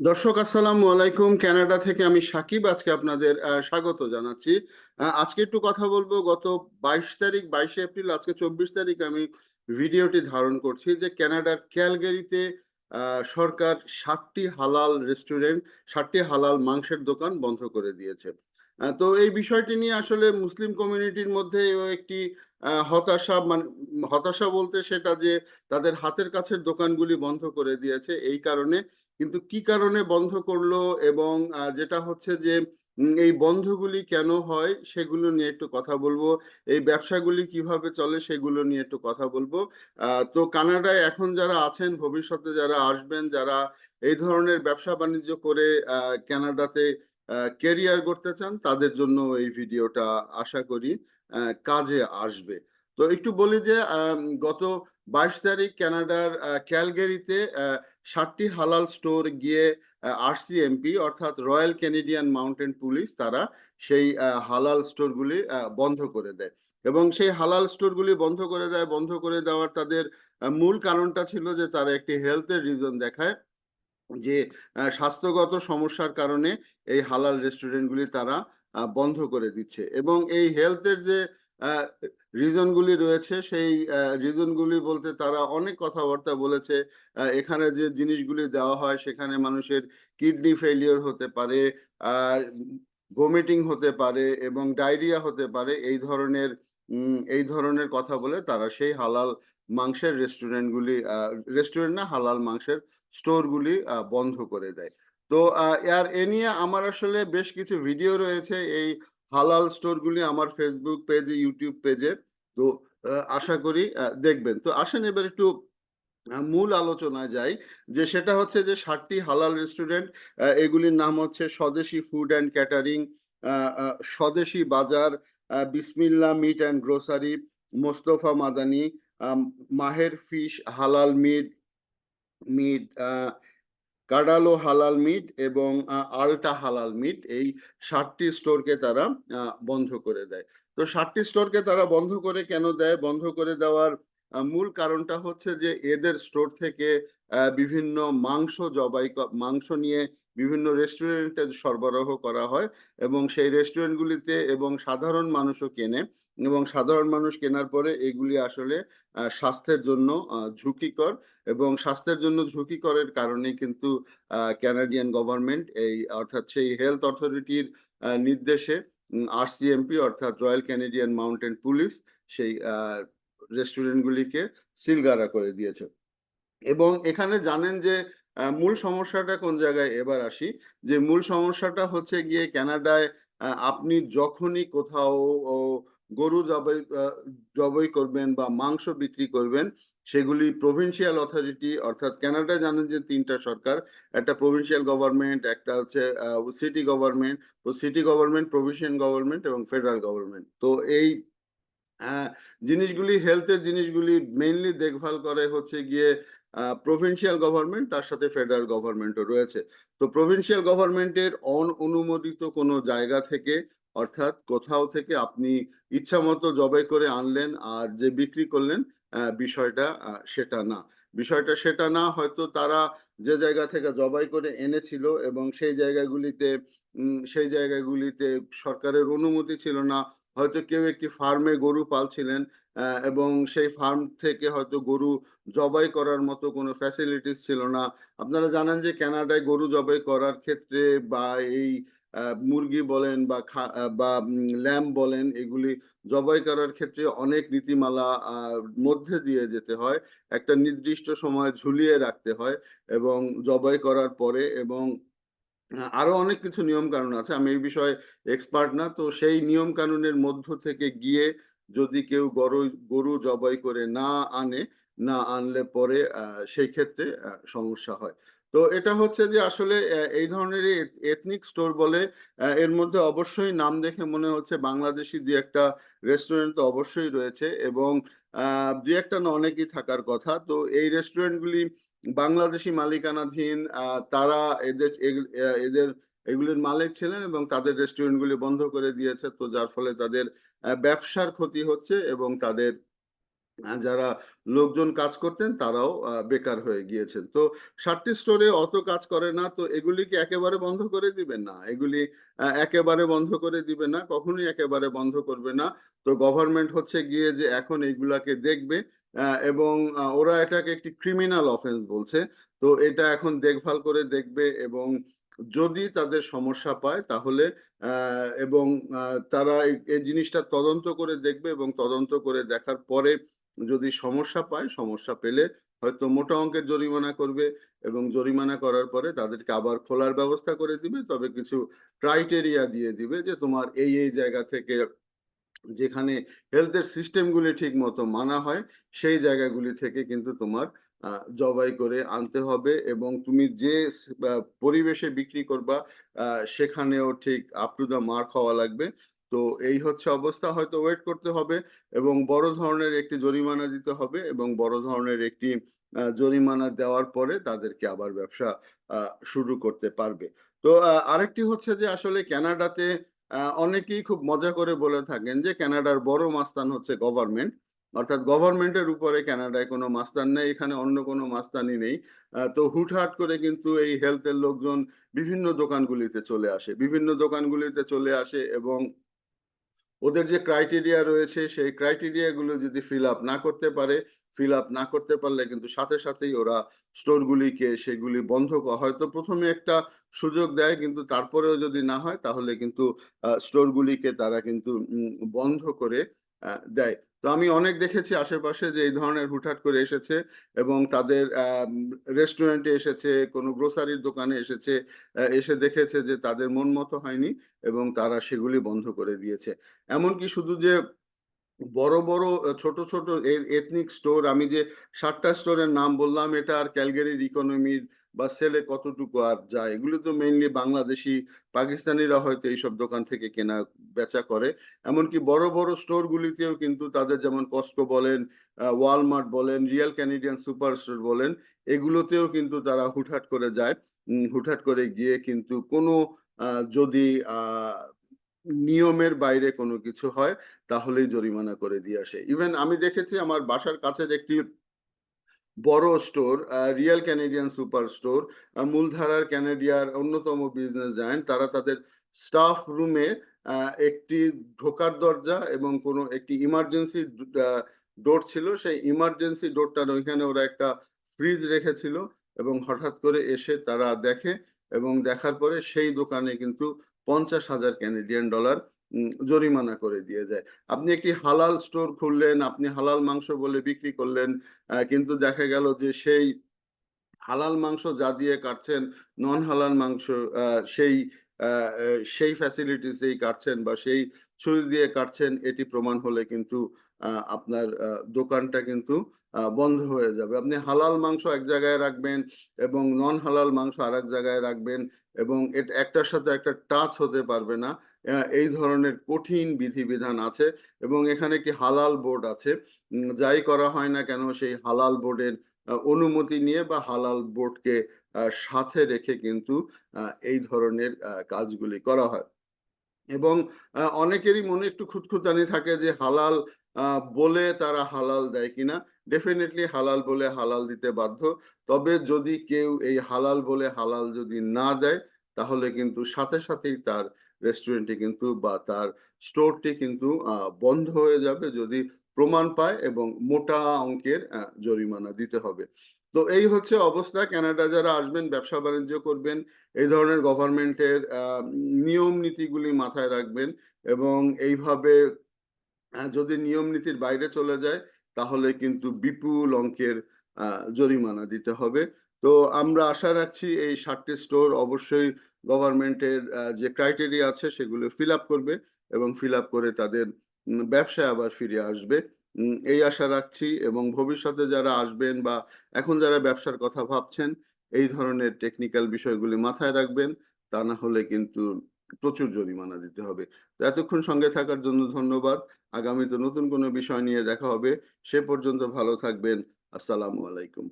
দর্শক, আসসালামু আলাইকুম। কানাডা থেকে আমি সাকিব, আজকে আপনাদের স্বাগত জানাচ্ছি। আজকে একটু কথা বলব, গত বাইশ তারিখ, বাইশে এপ্রিল, আজকে চব্বিশ তারিখ আমি ভিডিওটি ধারণ করছি যে কানাডার ক্যালগেরিতে সরকার ষাটটি হালাল রেস্টুরেন্ট, ষাটটি হালাল মাংসের দোকান বন্ধ করে দিয়েছে। তো এই বিষয়টি নিয়ে আসলে মুসলিম কমিউনিটির মধ্যে একটি হতাশা মানে হতাশা বলতে সেটা যে তাদের হাতের কাছের দোকানগুলি বন্ধ করে দিয়েছে। এই কারণে কিন্তু কি কারণে বন্ধ করল এবং যেটা হচ্ছে যে এই বন্ধগুলি কেন হয় সেগুলো নিয়ে একটু কথা বলব। এই ব্যবসাগুলি কীভাবে চলে সেগুলো নিয়ে একটু কথা বলব। তো কানাডায় এখন যারা আছেন, ভবিষ্যতে যারা আসবেন, যারা এই ধরনের ব্যবসা বাণিজ্য করে কানাডাতে কেরিয়ার করতে চান, তাদের জন্য এই ভিডিওটা আশা করি কাজে আসবে। তো একটু বলি যে গত বাইশ তারিখ কানাডার ক্যালগেরিতে ষাটটি হালাল স্টোর গিয়ে আরসিএমপি অর্থাৎ রয়্যাল ক্যানেডিয়ান মাউন্টেন পুলিশ তারা সেই হালাল স্টোরগুলি বন্ধ করে দেয়। এবং সেই হালাল স্টোরগুলি বন্ধ করে দেয়, বন্ধ করে দেওয়ার তাদের মূল কারণটা ছিল যে তারা একটি হেলথের রিজন দেখায় যে স্বাস্থ্যগত সমস্যার কারণে এই হালাল রেস্টুরেন্টগুলি তারা বন্ধ করে দিচ্ছে। এবং এই হেলথের যে রিজনগুলি রয়েছে। সেই রিজনগুলি বলতে তারা অনেক কথাবার্তা বলেছে। এখানে যে জিনিসগুলি দেওয়া হয়, সেখানে মানুষের কিডনি ফেলিওর হতে পারে, আর ভমিটিং হতে পারে এবং ডায়রিয়া হতে পারে। এই ধরনের এই ধরনের কথা বলে তারা সেই হালাল মাংসের রেস্টুরেন্টগুলি রেস্টুরেন্ট না, হালাল মাংসের স্টোরগুলি বন্ধ করে দেয়। তো আর এ নিয়ে আমার আসলে বেশ কিছু ভিডিও রয়েছে। এই হালাল স্টোরগুলি আমার ফেসবুক পেজে ইউটিউব পেজে তো আশা করি দেখবেন। তো আসেন এবার একটু মূল আলোচনায় যাই, যে সেটা হচ্ছে যে ষাটটি হালাল রেস্টুরেন্ট এগুলির নাম হচ্ছে স্বদেশি food and catering Swadeshi Bazar Bismillah meat and grocery Mostafa Madani Maher fish halal meat meat কাডালো হালাল মিট এবং আলটা হালাল মিট এই ষাটটি স্টোরকে তারা বন্ধ করে দেয়। তো ষাটটি স্টোরকে তারা বন্ধ করে কেন দেয়? বন্ধ করে দেওয়ার মূল কারণটা হচ্ছে যে এদের স্টোর থেকে বিভিন্ন মাংস জবাই মাংস নিয়ে বিভিন্ন রেস্টুরেন্টে সরবরাহ করা হয় এবং সেই রেস্টুরেন্টগুলিতে এবং সাধারণ মানুষও কেনে এবং সাধারণ মানুষ কেনার পরে এগুলি আসলে স্বাস্থ্যের জন্য ঝুঁকিকর এবং স্বাস্থ্যের জন্য ঝুঁকিকরের কারণে কিন্তু ক্যানাডিয়ান গভর্নমেন্ট এই অর্থাৎ সেই হেলথ অথরিটির নির্দেশে আরসিএমপি অর্থাৎ রয়্যাল ক্যানাডিয়ান মাউন্টেন পুলিশ সেই রেস্টুরেন্টগুলিকে সিলগারা করে দিয়েছে। এবং এখানে জানেন যে মূল সমস্যাটা কোন জায়গায়? এবার আসি। যে মূল সমস্যাটা হচ্ছে গিয়ে কানাডায় আপনি যখনই কোথাও গরু জবাই জবাই করবেন বা মাংস বিক্রি করবেন, সেগুলি প্রভিন্সিয়াল অথরিটি অর্থাৎ কানাডায় জানেন যে তিনটা সরকার। একটা প্রভিন্সিয়াল গভর্নমেন্ট একটা হচ্ছে সিটি গভর্নমেন্ট তো সিটি গভর্নমেন্ট প্রভিন্সিয়াল গভর্নমেন্ট এবং ফেডারেল গভর্নমেন্ট তো এই জিনিসগুলি হেলথের জিনিসগুলি মেইনলি দেখভাল করে হচ্ছে গিয়ে প্রভিন্সিয়াল গভর্নমেন্ট তার সাথে ফেডারেল গভর্নমেন্টও রয়েছে। তো প্রভিন্সিয়াল গভর্নমেন্টের অন অনুমোদিত কোনো জায়গা থেকে, অর্থাৎ কোথাও থেকে আপনি ইচ্ছা মতো জবাই করে আনলেন আর যে বিক্রি করলেন বিষয়টা সেটা না। বিষয়টা সেটা না, হয়তো তারা যে জায়গা থেকে জবাই করে এনেছিল এবং সেই জায়গাগুলিতে সেই জায়গাগুলিতে সরকারের অনুমতি ছিল না হয়তো কেউ একটি ফার্মে গরু পালছিলেন এবং সেই ফার্ম থেকে হয়তো গরু জবাই করার মতো কোনো ফ্যাসিলিটিস ছিল না। আপনারা জানেন যে কানাডায় গরু জবাই করার ক্ষেত্রে বা এই মুরগি বলেন বা বা ল্যাম্প বলেন, এগুলি জবাই করার ক্ষেত্রে অনেক নীতিমালা মধ্যে দিয়ে যেতে হয়। একটা নির্দিষ্ট সময় ঝুলিয়ে রাখতে হয় এবং জবাই করার পরে এবং আরও অনেক কিছু নিয়ম কানুন আছে। আমি এই বিষয়ে এক্সপার্ট না, তো সেই নিয়ম কানুনের মধ্য থেকে গিয়ে যদি কেউ গরু গরু জবাই করে না আনে, না আনলে পরে সেই ক্ষেত্রে সমস্যা হয়। তো এটা হচ্ছে যে আসলে এই ধরনের এথনিক স্টোর বলে এর মধ্যে অবশ্যই নাম দেখে মনে হচ্ছে বাংলাদেশি দু একটা রেস্টুরেন্ট তো অবশ্যই রয়েছে এবং দু একটা না অনেকই থাকার কথা। তো এই রেস্টুরেন্টগুলি বাংলাদেশি মালিকানাধীন তারা এদের এদের, এগুলির মালিক ছিলেন এবং তাদের রেস্টুরেন্টগুলি বন্ধ করে দিয়েছে। তো যার ফলে তাদের ব্যবসার ক্ষতি হচ্ছে এবং তাদের যারা লোকজন কাজ করতেন তারাও বেকার হয়ে গিয়েছেন। তো সাতটি স্টোরে অত কাজ করে না, তো এগুলিকে একেবারে বন্ধ করে দিবেন? না, এগুলি একেবারে বন্ধ করে দিবে না, কখনোই একেবারে বন্ধ করবে না। তো গভর্নমেন্ট হচ্ছে গিয়ে যে এখন এইগুলাকে দেখবে এবং ওরা এটাকে একটি ক্রিমিনাল অফেন্স বলছে। তো এটা এখন দেখভাল করে দেখবে এবং যদি তাদের সমস্যা পায় তাহলে এবং তারা এই জিনিসটা তদন্ত করে দেখবে এবং তদন্ত করে দেখার পরে যদি সমস্যা পায়, সমস্যা পেলে হয়তো মোটা অঙ্কের জরিমানা করবে এবং জরিমানা করার পরে তাদেরকে আবার খোলার ব্যবস্থা করে দিবে। তবে কিছু ক্রাইটেরিয়া দিয়ে দিবে যে তোমার এই এই জায়গা থেকে যেখানে হেলথের সিস্টেমগুলি ঠিক মতো মানা হয়, সেই জায়গাগুলি থেকে কিন্তু তোমার জবাই করে আনতে হবে এবং তুমি যে পরিবেশে বিক্রি করবা সেখানেও ঠিক আপ টু দ্য মার্ক হওয়া লাগবে। তো এই হচ্ছে অবস্থা। হয়তো ওয়েট করতে হবে এবং বড় ধরনের একটি জরিমানা দিতে হবে এবং বড় ধরনের একটি জরিমানা দেওয়ার পরে তাদেরকে আবার ব্যবসা শুরু করতে পারবে। তো আরেকটি হচ্ছে যে আসলে কানাডাতে আহ, অনেকেই খুব মজা করে বলে থাকেন যে ক্যানাডার বড় মাস্তান হচ্ছে গভর্নমেন্ট। অর্থাৎ গভর্নমেন্টের উপরে কানাডায় কোনো মাস্তান নেই এখানে অন্য কোনো মাস্তানি নেই। তো হুটহাট করে কিন্তু এই হেলথের লোকজন বিভিন্ন দোকানগুলিতে চলে আসে বিভিন্ন দোকানগুলিতে চলে আসে এবং ওদের যে ক্রাইটেরিয়া রয়েছে, সেই ক্রাইটেরিয়া গুলো যদি ফিল আপ না করতে পারে ফিল আপ না করতে পারলে কিন্তু সাথে সাথেই ওরা স্টোরগুলিকে সেগুলি বন্ধ হয়তো প্রথমে একটা সুযোগ দেয় কিন্তু তারপরেও যদি না হয় তাহলে কিন্তু স্টোরগুলিকে তারা কিন্তু বন্ধ করে দেয়। তো আমি অনেক দেখেছি আশেপাশে যে এই ধরনের হুটহাট করে এসেছে এবং তাদের রেস্টুরেন্টে এসেছে, কোনো গ্রোসারির দোকানে এসেছে এসে দেখেছে যে তাদের মন মতো হয়নি এবং তারা সেগুলি বন্ধ করে দিয়েছে। এমনকি শুধু যে বড় বড় ছোট ছোট এথনিক স্টোর আমি যে সাতটা স্টোরের নাম বললাম, এটা আর ক্যালগারির ইকোনমির বা সেলে কতটুকু আর যায়, এগুলো তো মেইনলি বাংলাদেশি, পাকিস্তানিরা হয়তো এইসব দোকান থেকে কেনা, বেচা করে। এমনকি বড় বড় স্টোরগুলিতেও কিন্তু তাদের যেমন কস্কো বলেন ওয়ালমার্ট বলেন রিয়েল ক্যানেডিয়ান সুপার স্টোর বলেন, এগুলোতেও কিন্তু তারা হুটহাট করে যায়। হুটহাট করে গিয়ে কিন্তু কোনো যদি নিয়মের বাইরে কোনো কিছু হয়, তাহলেই জরিমানা করে দিয়ে আসে। ইভেন আমি দেখেছি আমার বাসার কাছের একটি বড় store real Canadian super store মূলধারার ক্যানাডিয়ার অন্যতম বিজনেস জায়েন্ট তারা তাদের স্টাফ রুমে একটি ঢোকার দরজা এবং কোনো একটি ইমার্জেন্সি ডোর ছিল। সেই ইমার্জেন্সি ডোরটার ওইখানে ওরা একটা ফ্রিজ রেখেছিল এবং হঠাৎ করে এসে তারা দেখে এবং দেখার পরে সেই দোকানে কিন্তু পঞ্চাশ হাজার ক্যানেডিয়ান ডলার জরিমানা করে দিয়ে যায়। আপনি একটি হালাল স্টোর খুললেন, আপনি হালাল মাংস বলে বিক্রি করলেন কিন্তু দেখা গেল যে সেই হালাল মাংস যা দিয়ে কাটছেন নন হালাল মাংস সেই সেই ফ্যাসিলিটিসেই কাটছেন বা সেই ছুরি দিয়ে কাটছেন, এটি প্রমাণ হলে কিন্তু আপনার দোকানটা কিন্তু বন্ধ হয়ে যাবে। আপনি হালাল মাংস এক জায়গায় রাখবেন এবং নন হালাল মাংস আর এক জায়গায় রাখবেন এবং এটা, একটার সাথে একটা টাচ হতে পারবে না। এই ধরনের কঠিন বিধিবিধান আছে এবং এখানে একটি হালাল বোর্ড আছে। যাই করা হয় না কেন, সেই হালাল বোর্ডের অনুমতি নিয়ে বা হালাল বোর্ডকে সাথে রেখে কিন্তু এই ধরনের কাজগুলি করা হয়। এবং অনেকেরই মনে একটু খুঁতখুঁতানি থাকে যে, হালাল বলে তারা হালাল দেয় কিনা? ডেফিনেটলি হালাল বলে হালাল দিতে বাধ্য। তবে যদি কেউ এই হালাল বলে হালাল যদি না দেয়, তাহলে কিন্তু সাথে সাথেই তার রেস্টুরেন্টে কিন্তু বা তার স্টোরটি কিন্তু বন্ধ হয়ে যাবে যদি প্রমাণ পায় এবং মোটা অঙ্কের জরিমানা দিতে হবে। তো এই হচ্ছে অবস্থা। কানাডা যারা আসবেন, ব্যবসা বাণিজ্য করবেন, এই ধরনের গভর্নমেন্টের নিয়ম নীতিগুলি মাথায় রাখবেন এবং এইভাবে যদি নিয়ম নীতির বাইরে চলে যায়, তাহলে কিন্তু বিপুল অঙ্কের জরিমানা দিতে হবে। তো আমরা আশা রাখছি এই সাতটি স্টোর অবশ্যই গভর্নমেন্টের যে ক্রাইটেরিয়া আছে সেগুলো ফিল আপ করবে এবং ফিল আপ করে তাদের ব্যবসায় আবার ফিরে আসবে। এই আশা রাখছি এবং ভবিষ্যতে যারা আসবেন বা এখন যারা ব্যবসার কথা ভাবছেন, এই ধরনের টেকনিক্যাল বিষয়গুলি মাথায় রাখবেন, তা না হলে কিন্তু প্রচুর জরিমানা দিতে হবে। তো এতক্ষণ সঙ্গে থাকার জন্য ধন্যবাদ। আগামীতে নতুন কোনো বিষয় নিয়ে দেখা হবে। সে পর্যন্ত ভালো থাকবেন। আসসালামু আলাইকুম।